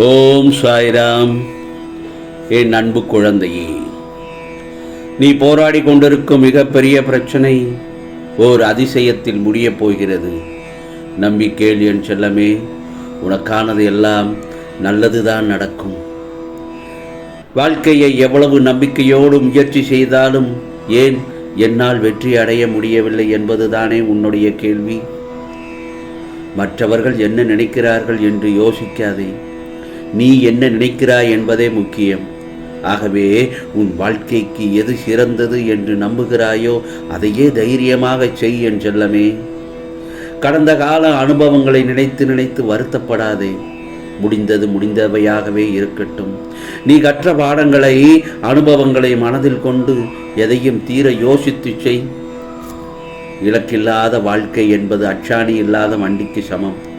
ஓம் சாய்ராம். என் அன்பு குழந்தையே நீ போராடி கொண்டிருக்கும் மிகப்பெரிய பிரச்சனை ஓர் அதிசயத்தில் முடியப் போகிறது. நம்பி என் செல்லமே உனக்கானது எல்லாம் நல்லதுதான் நடக்கும். வாழ்க்கையை எவ்வளவு நம்பிக்கையோடு முயற்சி செய்தாலும் ஏன் என்னால் வெற்றி அடைய முடியவில்லை என்பதுதானே உன்னுடைய கேள்வி. மற்றவர்கள் என்ன நினைக்கிறார்கள் என்று யோசிக்காதே. நீ என்ன நினைக்கிறாய் என்பதே முக்கியம். ஆகவே உன் வாழ்க்கைக்கு எது சிறந்தது என்று நம்புகிறாயோ அதையே தைரியமாக செய் என் செல்லமே. கடந்த கால அனுபவங்களை நினைத்து நினைத்து வருத்தப்படாதே. முடிந்தது முடிந்தவையாகவே இருக்கட்டும். நீ கற்ற பாடங்களை அனுபவங்களை மனதில் கொண்டு எதையும் தீர யோசித்து செய். இலக்கில்லாத வாழ்க்கை என்பது அச்சாணி இல்லாத வண்டிக்கு சமம்.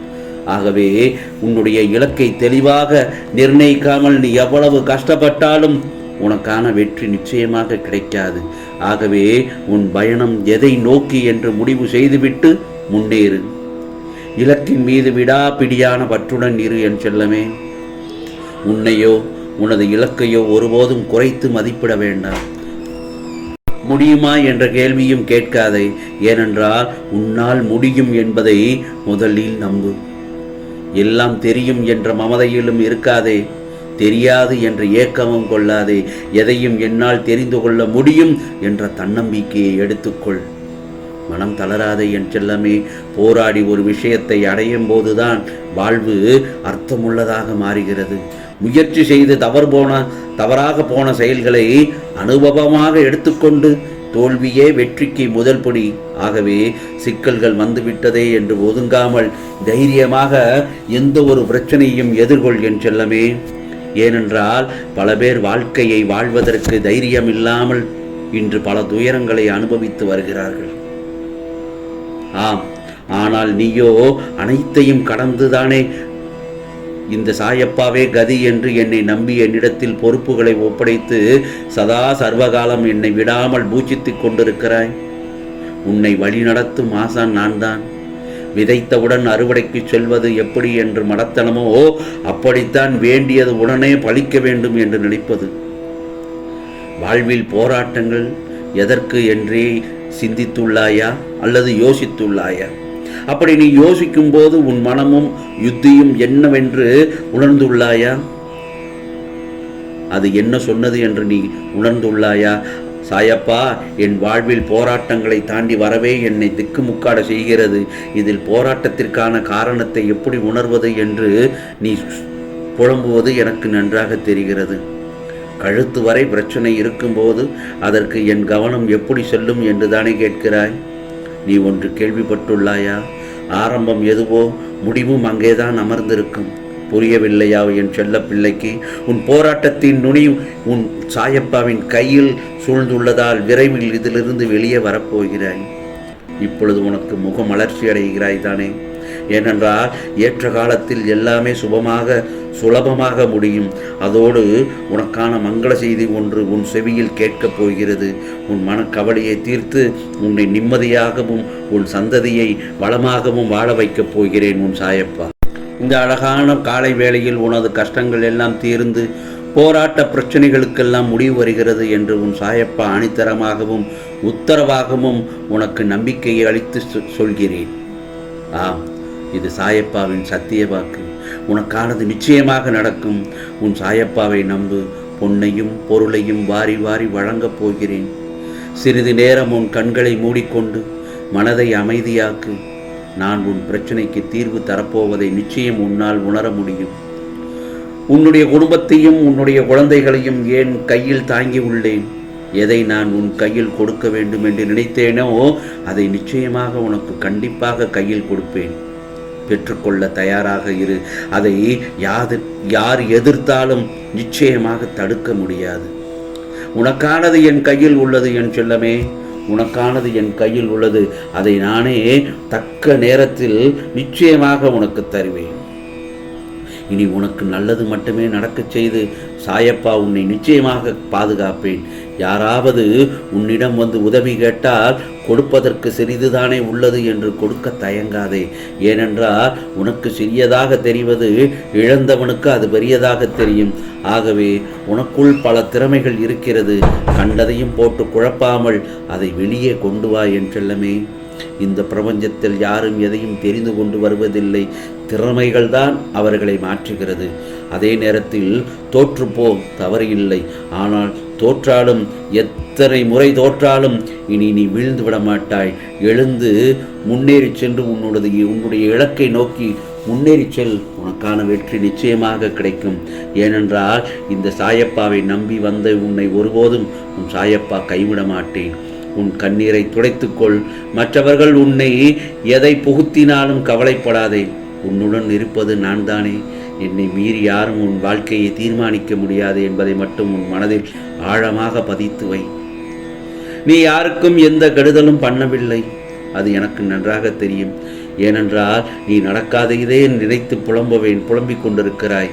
ஆகவே உன்னுடைய இலக்கை தெளிவாக நிர்ணயிக்காமல் நீ எவ்வளவு கஷ்டப்பட்டாலும் உனக்கான வெற்றி நிச்சயமாக கிடைக்காது. ஆகவே உன் பயணம் எதை நோக்கி என்று முடிவு செய்துவிட்டு முன்னேறு. இலக்கின் மீது விடாப்பிடியான பற்றுடன் இரு என் செல்லமே. உன்னையோ உனது இலக்கையோ ஒருபோதும் குறைத்து மதிப்பிட வேண்டாம். முடியுமா என்ற கேள்வியும் கேட்காதே. ஏனென்றால் உன்னால் முடியும் என்பதை முதலில் நம்பு. எல்லாம் தெரியும் என்ற மமதையிலும் இருக்காதே. தெரியாது என்ற ஏக்கமும் கொள்ளாதே. எதையும் என்னால் தெரிந்து கொள்ள முடியும் என்ற தன்னம்பிக்கையை எடுத்துக்கொள். மனம் தளராதே என் செல்லமே. போராடி ஒரு விஷயத்தை அடையும் போதுதான் வாழ்வு அர்த்தமுள்ளதாக மாறுகிறது. முயற்சி செய்து தவறு போன தவறாக போன செயல்களை அனுபவமாக எடுத்துக்கொண்டு தோல்வியே வெற்றிக்கு முதல் படி. ஆகவே சிக்கல்கள் வந்துவிட்டதே என்று ஒதுங்காமல் தைரியமாக எந்த ஒரு பிரச்சனையும் எதிர்கொள் என் செல்லமே. ஏனென்றால் பல பேர் வாழ்க்கையை வாழ்வதற்கு தைரியம் இல்லாமல் இன்று பல துயரங்களை அனுபவித்து வருகிறார்கள். ஆம் ஆனால் நீயோ அனைத்தையும் கடந்துதானே இந்த சாயப்பாவே கதி என்று என்னை நம்பி என்னிடத்தில் பொறுப்புகளை ஒப்படைத்து சதா சர்வகாலம் என்னை விடாமல் பூஜித்துக் கொண்டிருக்கிறாய். உன்னை வழிநடத்தும் ஆசான் நான் தான் விதைத்தவுடன் அறுவடைக்கு செல்வது எப்படி என்று மடத்தனமோ அப்படித்தான் வேண்டியது உடனே பழிக்க வேண்டும் என்று நினைப்பது. வாழ்வில் போராட்டங்கள் எதற்கு என்றே சிந்தித்துள்ளாயா அல்லது யோசித்துள்ளாயா? அப்படி நீ யோசிக்கும் போது உன் மனமும் யுத்தியும் என்னவென்று உணர்ந்துள்ளாயா? அது என்ன சொன்னது என்று நீ உணர்ந்துள்ளாயா? சாயப்பா என் வாழ்வில் போராட்டங்களை தாண்டி வரவே என்னை திக்குமுக்காட செய்கிறது. இதில் போராட்டத்திற்கான காரணத்தை எப்படி உணர்வது என்று நீ புலம்புவது எனக்கு நன்றாக தெரிகிறது. கழுத்து வரை பிரச்சனை இருக்கும்போது அதற்கு என் கவனம் எப்படி செல்லும் என்று தானே கேட்கிறாய்? நீ ஒன்று கேள்விப்பட்டுள்ளாயா? ஆரம்பம் எதுவோ முடிவும் அங்கேதான் அமர்ந்திருக்கும். புரியவில்லையா என் செல்ல பிள்ளைக்கு? உன் போராட்டத்தின் நுனி உன் சாயப்பாவின் கையில் சூழ்ந்துள்ளதால் விரைவில் இதிலிருந்து வெளியே வரப்போகிறாய். இப்பொழுது உனக்கு முகமலர்ச்சி அடைகிறாய் தானே? ஏனென்றால் ஏற்ற காலத்தில் எல்லாமே சுபமாக சுலபமாக முடியும். அதோடு உனக்கான மங்கள செய்தி ஒன்று உன் செவியில் கேட்கப் போகிறது. உன் மனக்கவலையை தீர்த்து உன்னை நிம்மதியாகவும் உன் சந்ததியை வளமாகவும் வாழ வைக்கப் போகிறேன் உன் சாயப்பா. இந்த அழகான காலை வேளையில் உனது கஷ்டங்கள் எல்லாம் தீர்ந்து போராட்ட பிரச்சனைகளுக்கெல்லாம் முடிவு வருகிறது என்று உன் சாயப்பா அணித்தரமாகவும் உத்தரவாகவும் உனக்கு நம்பிக்கையை அளித்து சொ- சொல்கிறேன். ஆம். இது சாயப்பாவின் சத்திய வாக்கு. உனக்கானது நிச்சயமாக நடக்கும். உன் சாயப்பாவை நம்பு. பொன்னையும் பொருளையும் வாரி வாரி வழங்கப் போகிறேன். சிறிது நேரம் உன் கண்களை மூடிக்கொண்டு மனதை அமைதியாக்கு. நான் உன் பிரச்சனைக்கு தீர்வு தரப்போவதை நிச்சயம் உன்னால் உணர முடியும். உன்னுடைய குடும்பத்தையும் உன்னுடைய குழந்தைகளையும் ஏன் கையில் தாங்கி உள்ளேன்? எதை நான் உன் கையில் கொடுக்க வேண்டும் என்று நினைத்தேனோ அதை நிச்சயமாக உனக்கு கண்டிப்பாக கையில் கொடுப்பேன். பெற்றுக்கொள்ள தயாராக இரு. அதை யாது யார் எதிர்த்தாலும் நிச்சயமாக தடுக்க முடியாது. உனக்கானது என் கையில் உள்ளது என் செல்லமே. உனக்கானது என் கையில் உள்ளது. அதை நானே தக்க நேரத்தில் நிச்சயமாக உனக்கு தருவேன். இனி உனக்கு நல்லது மட்டுமே நடக்கச் செய்து சாயப்பா உன்னை நிச்சயமாக பாதுகாப்பேன். யாராவது உன்னிடம் வந்து உதவி கேட்டால் கொடுப்பதற்கு சிறிதுதானே உள்ளது என்று கொடுக்க தயங்காதே. ஏனென்றால் உனக்கு சிறியதாக தெரிவது இழந்தவனுக்கு அது பெரியதாக தெரியும். ஆகவே உனக்குள் பல திறமைகள் இருக்கிறது. கண்டதையும் போட்டு குழப்பாமல் அதை வெளியே கொண்டு வா என் செல்லமே. இந்த பிரபஞ்சத்தில் யாரும் எதையும் தெரிந்து கொண்டு வருவதில்லை. திறமைகள் தான் அவர்களை மாற்றுகிறது. அதே நேரத்தில் தோற்றுப்போ தவறு இல்லை ஆனால் தோற்றாலும் எத்தனை முறை தோற்றாலும் இனி நீ வீழ்ந்து விட மாட்டாய். எழுந்து முன்னேறி சென்று உன்னுடைய உன்னுடைய இலக்கை நோக்கி முன்னேறி செல். உனக்கான வெற்றி நிச்சயமாக கிடைக்கும். ஏனென்றால் இந்த சாயப்பாவை நம்பி வந்த உன்னை ஒருபோதும் உன் சாயப்பா கைவிட மாட்டேன். உன் கண்ணீரை துடைத்துக்கொள். மற்றவர்கள் உன்னை எதை புகுத்தினாலும் கவலைப்படாதே. உன்னுடன் இருப்பது நான் தானே என்னை மீறி யாரும் உன் வாழ்க்கையை தீர்மானிக்க முடியாது என்பதை மட்டும் உன் மனதில் ஆழமாக பதித்து வை. நீ யாருக்கும் எந்த கெடுதலும் பண்ணவில்லை. அது எனக்கு நன்றாக தெரியும். ஏனென்றால் நீ நடக்காததே நினைத்து புலம்பவேன் புலம்பிக் கொண்டிருக்கிறாய்.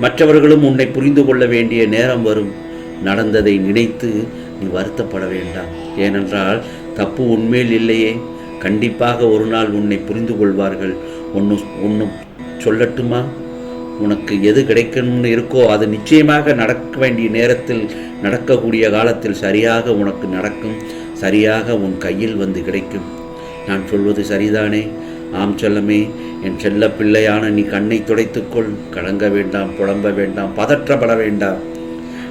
மற்றவர்களும் உன்னை புரிந்து கொள்ள வேண்டிய நேரம் வரும். நடந்ததை நினைத்து நீ வருத்தப்பட வேண்டாம். ஏனென்றால் தப்பு உண்மையில் இல்லையே. கண்டிப்பாக ஒரு நாள் உன்னை புரிந்து கொள்வார்கள். ஒன்று ஒன்று சொல்லட்டுமா? உனக்கு எது கிடைக்கணும்னு இருக்கோ அது நிச்சயமாக நடக்க வேண்டிய நேரத்தில் நடக்கக்கூடிய காலத்தில் சரியாக உனக்கு நடக்கும். சரியாக உன் கையில் வந்து கிடைக்கும். நான் சொல்வது சரிதானே? ஆம் செல்லமே என் செல்ல பிள்ளையான நீ கண்ணை துடைத்துக்கொள். கலங்க வேண்டாம் புலம்ப வேண்டாம் பதற்றப்பட வேண்டாம்.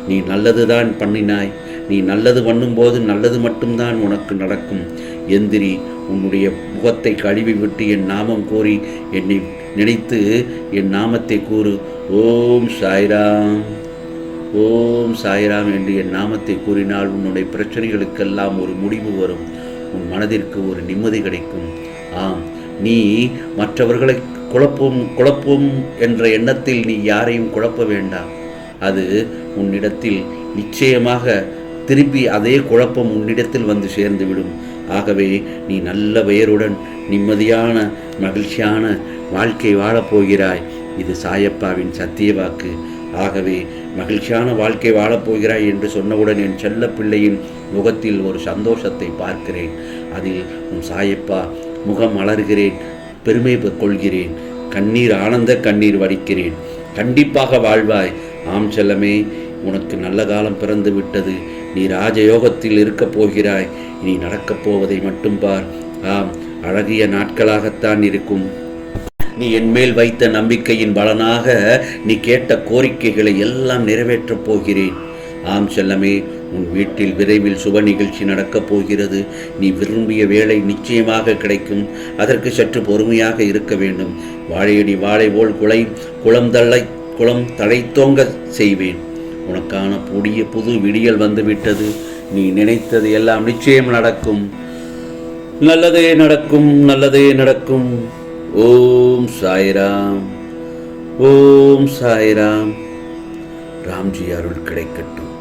நீ நல்லதுதான் பண்ணினாய். நீ நல்லது பண்ணும்போது நல்லது மட்டும்தான் உனக்கு நடக்கும். எந்திரி உன்னுடைய முகத்தை கழுவி விட்டு என் நாமம் கூறி என்னை நினைத்து என் நாமத்தை கூறு. ஓம் சாய்ராம் ஓம் சாய்ராம் என்று என் நாமத்தை கூறினால் உன்னுடைய பிரச்சனைகளுக்கெல்லாம் ஒரு முடிவு வரும். உன் மனதிற்கு ஒரு நிம்மதி கிடைக்கும். ஆம் நீ மற்றவர்களை குழப்பம் குழப்பம் என்ற எண்ணத்தில் நீ யாரையும் குழப்ப வேண்டாம். அது உன்னிடத்தில் நிச்சயமாக திருப்பி அதே குழப்பம் உன்னிடத்தில் வந்து சேர்ந்துவிடும். ஆகவே நீ நல்ல பெயருடன் நிம்மதியான மகிழ்ச்சியான வாழ்க்கை வாழப் போகிறாய். இது சாயப்பாவின் சத்திய வாக்கு. ஆகவே மகிழ்ச்சியான வாழ்க்கை வாழப் போகிறாய் என்று சொன்னவுடன் என் செல்ல பிள்ளையின் முகத்தில் ஒரு சந்தோஷத்தை பார்க்கிறேன். அதில் உன் சாயப்பா முகம் மலர்கிறேன் பெருமை கொள்கிறேன் கண்ணீர் ஆனந்த கண்ணீர் வடிக்கிறேன். கண்டிப்பாக வாழ்வாய். ஆம் செல்லமே உனக்கு நல்ல காலம் பிறந்து விட்டது நீ ராஜயோகத்தில் இருக்கப் போகிறாய். நீ நடக்கப் போவதை மட்டும் பார். ஆம் அழகிய நாட்களாகத்தான் இருக்கும். நீ என்மேல் வைத்த நம்பிக்கையின் பலனாக நீ கேட்ட கோரிக்கைகளை எல்லாம் நிறைவேற்றப் போகிறேன். ஆம் செல்லமே உன் வீட்டில் விரைவில் சுப நிகழ்ச்சி நடக்கப் போகிறது. நீ விரும்பிய வேலை நிச்சயமாக கிடைக்கும். அதற்கு சற்று பொறுமையாக இருக்க வேண்டும். வாழையடி வாழை போல் குலை குளம் தள்ளை குளம் தழைத்தோங்க செய்வேன். உனக்கான புதிய புது விடியல் வந்துவிட்டது. நீ நினைத்தது எல்லாம் நிச்சயம் நடக்கும். நல்லதே நடக்கும் நல்லதே நடக்கும். ஓம் சாய்ராம் ஓம் சாய்ராம். ராம்ஜி அருள் கிடைக்கட்டும்.